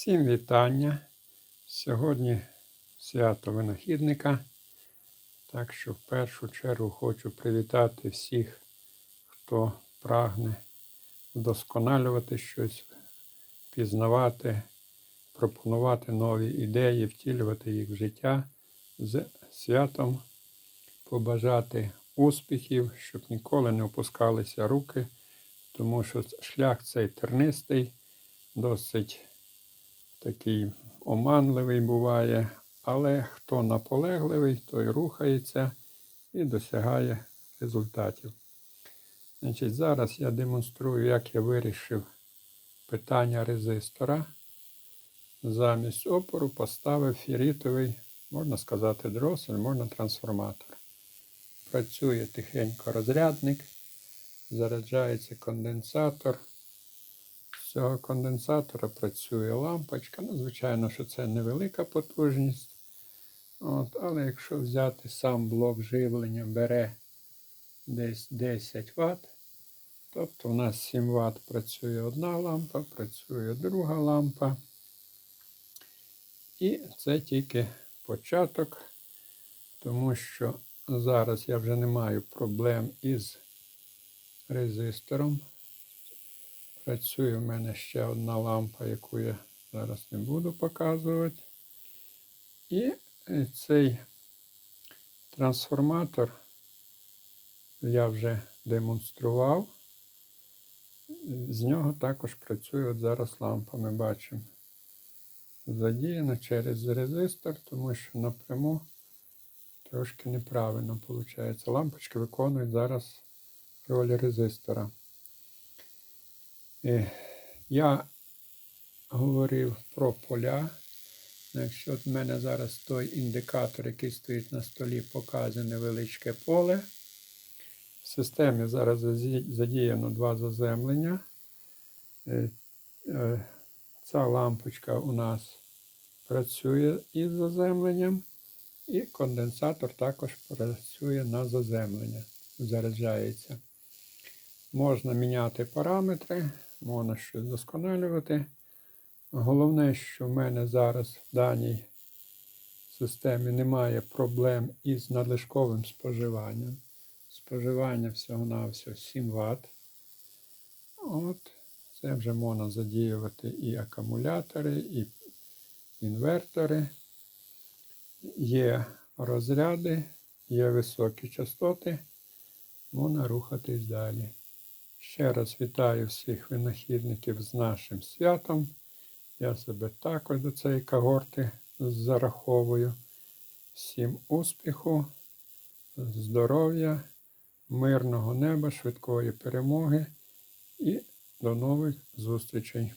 Всім вітання. Сьогодні свято винахідника. Так що в першу чергу хочу привітати всіх, хто прагне вдосконалювати щось, пізнавати, пропонувати нові ідеї, втілювати їх в життя з святом, побажати успіхів, щоб ніколи не опускалися руки, тому що шлях цей тернистий, досить такий оманливий буває, але хто наполегливий, той рухається і досягає результатів. Значить, Зараз я демонструю, як я вирішив питання резистора. Замість опору поставив фірітовий, можна сказати, дросель, можна трансформатор. Працює тихенько розрядник, заряджається конденсатор. Цього конденсатора працює лампочка. Ну, звичайно, що це невелика потужність. От, але якщо взяти сам блок живлення, бере десь 10 Вт. Тобто у нас 7 Вт працює одна лампа, працює друга лампа. І це тільки початок, тому що зараз я вже не маю проблем із резистором. Працює в мене ще одна лампа, яку я зараз не буду показувати. І е, цей трансформатор я вже демонстрував. З нього також працює от зараз лампа, ми бачимо. Задіяна через резистор, тому що напряму трошки неправильно виходить. Лампочки виконують зараз роль резистора. Е, Я говорив про поля. Якщо в мене зараз той індикатор, який стоїть на столі, показує невеличке поле. В системі зараз задіяно два заземлення. Е, е, Ця лампочка у нас працює із заземленням, і конденсатор також працює на заземлення, заряджається. Можна міняти параметри, можна щось досконалювати. Головне, що в мене зараз в даній системі немає проблем із надлишковим споживанням. Споживання всього-навсього 7 Вт. От, це вже можна задіювати і акумулятори, і інвертори. Є розряди, є високі частоти. Можна рухатись далі. Ще раз вітаю всіх винахідників з нашим святом. Я себе також до цієї когорти зараховую. Всім успіху, здоров'я, мирного неба, швидкої перемоги і до нових зустрічей.